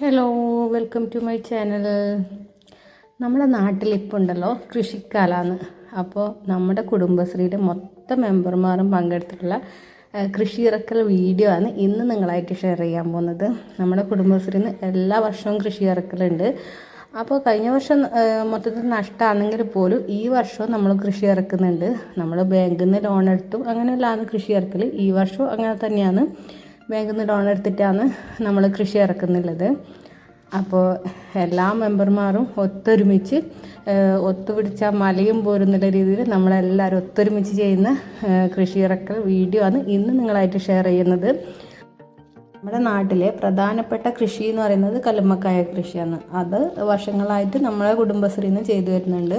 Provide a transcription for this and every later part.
Hello welcome to my channel നമ്മുടെ നാട്ടിൽ ഇപ്പോൾ ഉണ്ടല്ലോ കൃഷിക്കാലമാണ് അപ്പോൾ നമ്മുടെ കുടുംബശ്രീയുടെ മൊത്തം മെമ്പർമാരും പങ്കെടുത്തിട്ടുള്ള കൃഷി ഇറക്കൽ വീഡിയോ ആണ് ഇന്ന് നിങ്ങളായിട്ട് ഷെയർ ചെയ്യാൻ പോകുന്നത്. നമ്മുടെ കുടുംബശ്രീന്ന് എല്ലാ വർഷവും കൃഷി ഇറക്കലുണ്ട്. അപ്പോൾ കഴിഞ്ഞ വർഷം മൊത്തത്തിൽ നഷ്ടമാണെങ്കിൽ പോലും ഈ വർഷവും നമ്മൾ കൃഷി ഇറക്കുന്നുണ്ട്. നമ്മൾ ബാങ്കിൽ നിന്ന് ലോൺ എടുത്തു. അങ്ങനെയുള്ളതാണ് കൃഷി ഇറക്കൽ ഈ വർഷവും അങ്ങനെ തന്നെയാണ്. ബാങ്കിൽ നിന്ന് ലോൺ എടുത്തിട്ടാണ് നമ്മൾ കൃഷി ഇറക്കുന്നുള്ളത്. അപ്പോൾ എല്ലാ മെമ്പർമാരും ഒത്തൊരുമിച്ച് ഒത്തുപിടിച്ച മലയും പോരുന്നുള്ള രീതിയിൽ നമ്മളെല്ലാവരും ഒത്തൊരുമിച്ച് ചെയ്യുന്ന കൃഷി ഇറക്കൽ വീഡിയോ ആണ് ഇന്ന് നിങ്ങളായിട്ട് ഷെയർ ചെയ്യുന്നത്. നമ്മുടെ നാട്ടിലെ പ്രധാനപ്പെട്ട കൃഷി എന്ന് പറയുന്നത് കല്ലുമ്മക്കായ കൃഷിയാണ്. അത് വർഷങ്ങളായിട്ട് നമ്മളെ കുടുംബശ്രീന്ന് ചെയ്തു വരുന്നുണ്ട്.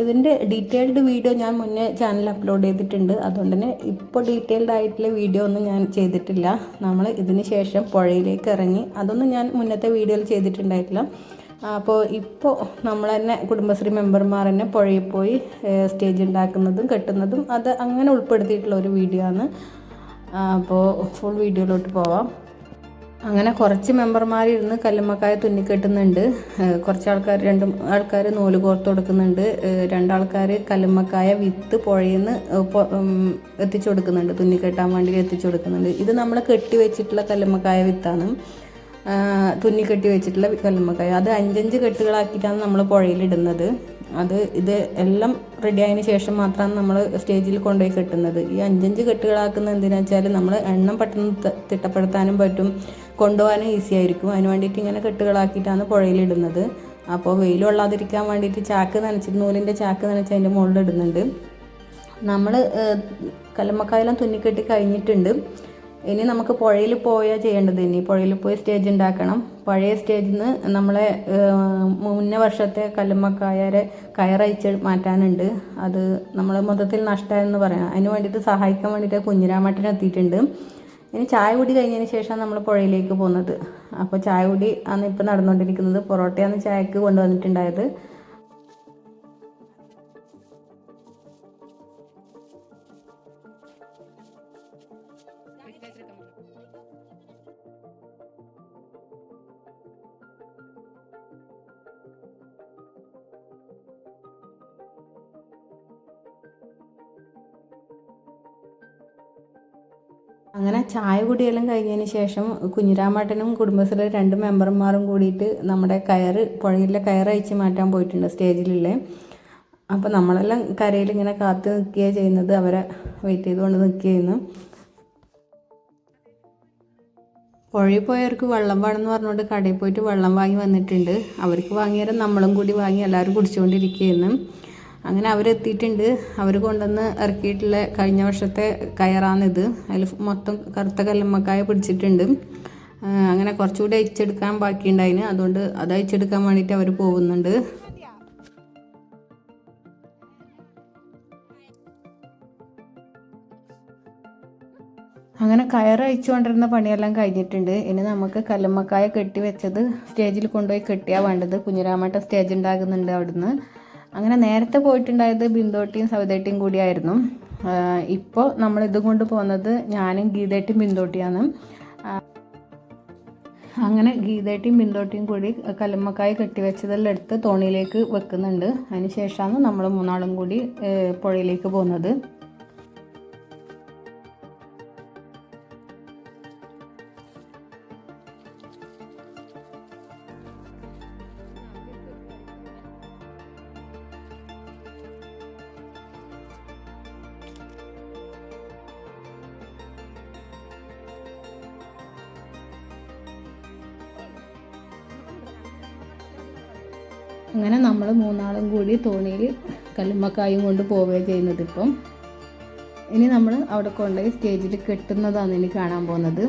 ഇതിന്റെ ഡീറ്റെയിൽഡ് വീഡിയോ ഞാൻ മുന്നേ ചാനലിൽ അപ്ലോഡ് ചെയ്തിട്ടുണ്ട്. അതുകൊണ്ട് തന്നെ ഇപ്പോൾ ഡീറ്റെയിൽഡ് ആയിട്ടുള്ള വീഡിയോ ഒന്നും ഞാൻ ചെയ്തിട്ടില്ല. നമ്മൾ ഇതിന് ശേഷം പുഴയിലേക്ക് ഇറങ്ങി. അതൊന്നും ഞാൻ മുന്നത്തെ വീഡിയോയിൽ ചെയ്തിട്ടുണ്ടായിട്ടില്ല. അപ്പോൾ ഇപ്പോൾ നമ്മൾ തന്നെ കുടുംബശ്രീ മെമ്പർമാർ തന്നെ പുഴയിൽ പോയി സ്റ്റേജ് ഉണ്ടാക്കുന്നതും കെട്ടുന്നതും അത് അങ്ങനെ ഉൾപ്പെടുത്തിയിട്ടുള്ള ഒരു വീഡിയോ ആണ്. അപ്പോൾ ഫുൾ വീഡിയോയിലോട്ട് പോവാം. അങ്ങനെ കുറച്ച് മെമ്പർമാർ ഇരുന്ന് കല്ലുമ്മക്കായ തുന്നിക്കെട്ടുന്നുണ്ട്. കെട്ടുന്നുണ്ട് കുറച്ച് ആൾക്കാർ രണ്ട് ആൾക്കാർ നൂൽ കോർത്ത് കൊടുക്കുന്നുണ്ട്. രണ്ടാൾക്കാർ കല്ലുമ്മക്കായ വിത്ത് പുഴയിൽ നിന്ന് എത്തിച്ചു കൊടുക്കുന്നുണ്ട്. തുന്നിക്കെട്ടാൻ വേണ്ടി എത്തിച്ചു കൊടുക്കുന്നുണ്ട്. ഇത് നമ്മൾ കെട്ടി വെച്ചിട്ടുള്ള കല്ലുമ്മക്കായ വിത്താണ്. തുന്നിക്കെട്ടി വെച്ചിട്ടുള്ള കല്ലുമ്മക്കായ. അത് അഞ്ചഞ്ച് കെട്ടുകളാക്കിയിട്ടാണ് നമ്മൾ പുഴയിലിടുന്നത്. അത് ഇത് എല്ലാം റെഡി ആയതിനു ശേഷം മാത്രമാണ് നമ്മൾ സ്റ്റേജിൽ കൊണ്ടുപോയി കെട്ടുന്നത്. ഈ അഞ്ചഞ്ച് കെട്ടുകളാക്കുന്നത് എന്തിനാ വെച്ചാൽ നമ്മൾ എണ്ണം പെട്ടെന്ന് തിട്ടപ്പെടുത്താനും പറ്റും കൊണ്ടുപോകാനും ഈസി ആയിരിക്കും. അതിന് വേണ്ടിയിട്ട് ഇങ്ങനെ കെട്ടുകളാക്കിയിട്ടാണ് പുഴയിലിടുന്നത് അപ്പോൾ വെയിൽ കൊള്ളാതിരിക്കാൻ വേണ്ടിയിട്ട് ചാക്ക് നനച്ചിട്ട് നൂലിന്റെ ചാക്ക് നനച്ച് അതിന്റെ മുകളിൽ ഇടുന്നുണ്ട്. നമ്മൾ കല്ലുമ്മക്കായെല്ലാം തുന്നിക്കെട്ടി കഴിഞ്ഞിട്ടുണ്ട്. ഇനി നമുക്ക് പുഴയിൽ പോയാൽ ചെയ്യേണ്ടത്. ഇനി പുഴയിൽ പോയി സ്റ്റേജ് ഉണ്ടാക്കണം. പഴയ സ്റ്റേജിൽ നിന്ന് നമ്മളെ മുന്നേ വർഷത്തെ കല്ലുമ്മക്കായരെ കയറയച്ച് മാറ്റാനുണ്ട്. അത് നമ്മൾ മൊത്തത്തിൽ നഷ്ടമായെന്ന് പറയാം. അതിന് വേണ്ടിയിട്ട് സഹായിക്കാൻ വേണ്ടിയിട്ട് കുഞ്ഞിരാമേട്ടൻ എത്തിയിട്ടുണ്ട്. ഇനി ചായ കുടി കഴിഞ്ഞതിന് ശേഷം നമ്മൾ പുഴയിലേക്ക് പോകുന്നത്. അപ്പോൾ ചായ കുടി ആണ് ഇപ്പോൾ നടന്നുകൊണ്ടിരിക്കുന്നത്. പൊറോട്ടയാണ് ചായക്ക് കൊണ്ടുവന്നിട്ടുണ്ടായത്. അങ്ങനെ ചായ കുടിയെല്ലാം കഴിഞ്ഞതിന് ശേഷം കുഞ്ഞിരാമേട്ടനും കുടുംബശ്രീ രണ്ട് മെമ്പർമാരും കൂടിയിട്ട് നമ്മുടെ കയറ് പുഴയിലെ കയറ് അയച്ച് മാറ്റാൻ പോയിട്ടുണ്ട് സ്റ്റേജിലുള്ളേ. അപ്പോൾ നമ്മളെല്ലാം കരയിൽ ഇങ്ങനെ കാത്തു നിൽക്കുകയാണ് ചെയ്യുന്നത്. അവരെ വെയിറ്റ് ചെയ്തുകൊണ്ട് നിൽക്കുകയായിരുന്നു. പുഴയിൽ പോയവർക്ക് വെള്ളം വേണമെന്ന് പറഞ്ഞുകൊണ്ട് കടയിൽ പോയിട്ട് വെള്ളം വാങ്ങി വന്നിട്ടുണ്ട്. അവർക്ക് വാങ്ങിയാലും നമ്മളും കൂടി വാങ്ങി എല്ലാവരും കുടിച്ചുകൊണ്ടിരിക്കുകയായിരുന്നു. അങ്ങനെ അവരെത്തിയിട്ടുണ്ട്. അവർ കൊണ്ടുവന്ന് ഇറക്കിയിട്ടുള്ള കഴിഞ്ഞ വർഷത്തെ കയറാണിത്. അതിൽ മൊത്തം കറുത്ത കല്ലുമ്മക്കായ പിടിച്ചിട്ടുണ്ട്. അങ്ങനെ കുറച്ചുകൂടി അയച്ചെടുക്കാൻ ബാക്കിയുണ്ടായിന്. അതുകൊണ്ട് അത് അയച്ചെടുക്കാൻ വേണ്ടിയിട്ട് അവർ പോകുന്നുണ്ട്. അങ്ങനെ കയറ് അയച്ചുകൊണ്ടിരുന്ന പണിയെല്ലാം കഴിഞ്ഞിട്ടുണ്ട്. ഇനി നമുക്ക് കല്ലുമ്മക്കായ കെട്ടി വെച്ചത് സ്റ്റേജിൽ കൊണ്ടുപോയി കെട്ടിയാ വേണ്ടത്. കുഞ്ഞിരാമേട്ട സ്റ്റേജ് ഉണ്ടാകുന്നുണ്ട് അവിടുന്ന്. അങ്ങനെ നേരത്തെ പോയിട്ടുണ്ടായത് ബിന്ദോട്ടിയും സവിതേട്ടിയും കൂടിയായിരുന്നു. ഇപ്പോൾ നമ്മൾ ഇതുകൊണ്ട് പോകുന്നത് ഞാനും ഗീതേട്ടിയും ബിന്ദോട്ടിയാണ്. അങ്ങനെ ഗീതേട്ടിയും ബിന്ദോട്ടിയും കൂടി കല്ലുമ്മക്കായ കെട്ടിവെച്ചതെല്ലാം എടുത്ത് തോണിയിലേക്ക് വെക്കുന്നുണ്ട്. അതിന് ശേഷമാണ് നമ്മൾ മൂന്നാളും കൂടി പുഴയിലേക്ക് പോകുന്നത്. അങ്ങനെ നമ്മൾ മൂന്നാളും കൂടി തോണിയിൽ കല്ലുമ്മക്കായും കൊണ്ട് പോവുകയാണ് ചെയ്യുന്നത് ഇപ്പം. ഇനി നമ്മൾ അവിടെ കൊണ്ടുപോയി സ്റ്റേജിൽ കെട്ടുന്നതാണ് ഇനി കാണാൻ പോകുന്നത്.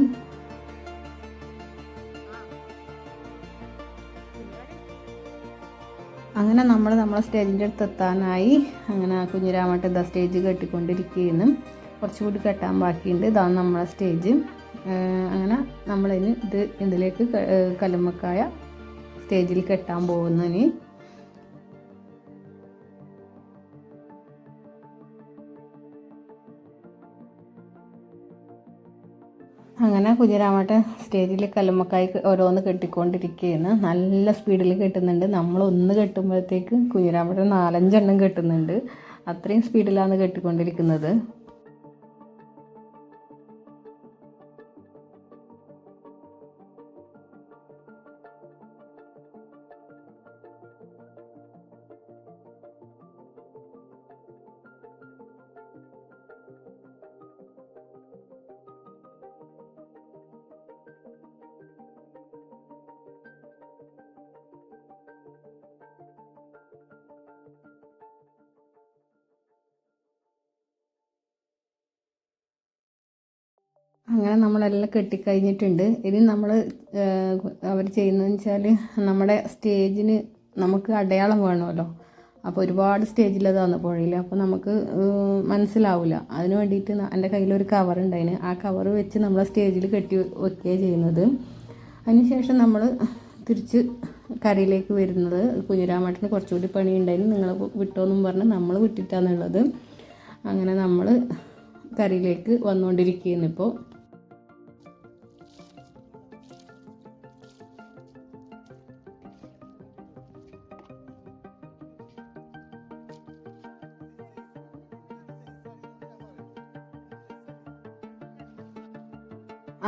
അങ്ങനെ നമ്മൾ നമ്മളെ സ്റ്റേജിന്റെ അടുത്ത് എത്താനായി. അങ്ങനെ കുഞ്ഞിരാമട്ട് ഇതാ സ്റ്റേജ് കെട്ടിക്കൊണ്ടിരിക്കുകയെന്നും കുറച്ചുകൂടി കെട്ടാൻ ബാക്കിയുണ്ട്. ഇതാണ് നമ്മളെ സ്റ്റേജ്. അങ്ങനെ നമ്മളിനി ഇത് ഇതിലേക്ക് കല്ലുമ്മക്കായ സ്റ്റേജിൽ കെട്ടാൻ പോകുന്നതിന് അങ്ങനെ കുഞ്ഞിരാമട്ടെ സ്റ്റേജിൽ കല്ലുമ്മക്കായി ഓരോന്ന് കെട്ടിക്കൊണ്ടിരിക്കുകയാണ് നല്ല സ്പീഡിൽ കെട്ടുന്നുണ്ട്. നമ്മൾ ഒന്ന് കെട്ടുമ്പോഴത്തേക്ക് കുഞ്ഞിരാമട്ടെ നാലഞ്ചെണ്ണം കെട്ടുന്നുണ്ട്. അത്രയും സ്പീഡിലാണ് കെട്ടിക്കൊണ്ടിരിക്കുന്നത്. അങ്ങനെ നമ്മളെല്ലാം കെട്ടിക്കഴിഞ്ഞിട്ടുണ്ട്. ഇനി നമ്മൾ അവർ ചെയ്യുന്നതെന്ന് വെച്ചാൽ നമ്മുടെ സ്റ്റേജിന് നമുക്ക് അടയാളം വേണമല്ലോ. അപ്പോൾ ഒരുപാട് സ്റ്റേജിലതാണ് പുഴയിൽ അപ്പോൾ നമുക്ക് മനസ്സിലാവില്ല അതിന് വേണ്ടിയിട്ട് എന്റെ കയ്യിലൊരു കവർ ഉണ്ടായിന്. ആ കവർ വെച്ച് നമ്മൾ സ്റ്റേജിൽ കെട്ടി വെക്കുകയാണ് ചെയ്യുന്നത്. അതിനുശേഷം നമ്മൾ തിരിച്ച് കരയിലേക്ക് വരുന്നത്. കുഞ്ഞിരാമേട്ടന് കുറച്ചുകൂടി പണി ഉണ്ടായിരുന്നു നിങ്ങൾ വിട്ടോന്നും പറഞ്ഞ് നമ്മൾ വിട്ടിട്ടാന്നുള്ളത് അങ്ങനെ നമ്മൾ കരയിലേക്ക് വന്നുകൊണ്ടിരിക്കുകയാണ് ഇപ്പോൾ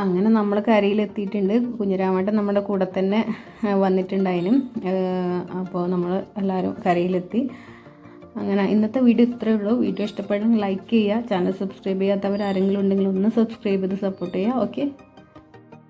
അങ്ങനെ നമ്മൾ കരയിലെത്തിയിട്ടുണ്ട്. കുഞ്ഞിരാമേട്ടൻ നമ്മുടെ കൂടെ തന്നെ വന്നിട്ടുണ്ടായിനും. അപ്പോൾ നമ്മൾ എല്ലാവരും കരയിലെത്തി. അങ്ങനെ ഇന്നത്തെ വീഡിയോ ഇത്രയേ ഉള്ളൂ. വീഡിയോ ഇഷ്ടപ്പെടുമെങ്കിൽ ലൈക്ക് ചെയ്യുക ചാനൽ സബ്സ്ക്രൈബ് ചെയ്യാത്തവർ ആരെങ്കിലും ഉണ്ടെങ്കിൽ ഒന്ന് സബ്സ്ക്രൈബ് ചെയ്ത് സപ്പോർട്ട് ചെയ്യുക. ഓക്കെ